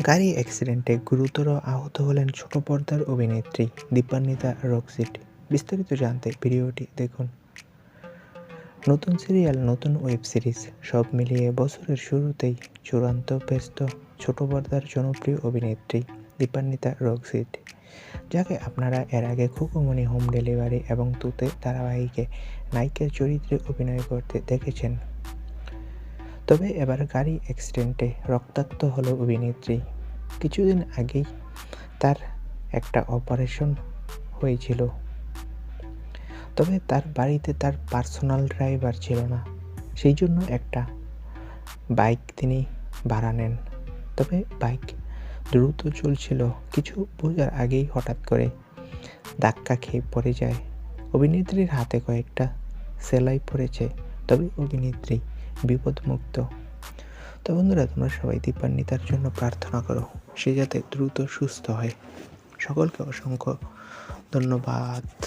গাড়ি অ্যাক্সিডেন্টে গুরুতর আহত হলেন ছোট পর্দার অভিনেত্রী দীপান্বিতা রক্সিট। বিস্তারিত জানতে ভিডিওটি দেখুন। নতুন সিরিয়াল নতুন ওয়েব সিরিজ সব মিলিয়ে বছরের শুরুতেই চূড়ান্ত ব্যস্ত ছোট পর্দার জনপ্রিয় অভিনেত্রী দীপান্বিতা রক্সিট, যাকে আপনারা এর আগে খুকুমনি হোম ডেলিভারি এবং তুতে ধারাবাহিকে নায়িকার চরিত্রে অভিনয় করতে দেখেছেন। তবে এবার গাড়ি অ্যাক্সিডেন্টে রক্তাক্ত হলো অভিনেত্রী। কিছুদিন আগেই তার একটা অপারেশন হয়েছিল। তবে তার বাড়িতে তার পার্সোনাল ড্রাইভার ছিল না। সেই জন্য একটা বাইক তিনি ভাড়া নেন। তবে বাইক দ্রুত চলছিল। কিছু বোঝার আগেই হঠাৎ করে ধাক্কা খেয়ে পড়ে যায়। অভিনেত্রীর হাতে কয়েকটা সেলাই পড়েছে। তবে অভিনেত্রী বিপদমুক্ত। তো বন্ধুরা, তোমরা সবাই দীপান্বিতার জন্য প্রার্থনা করো, সে যাতে দ্রুত সুস্থ হয়। সকলকে অসংখ্য ধন্যবাদ।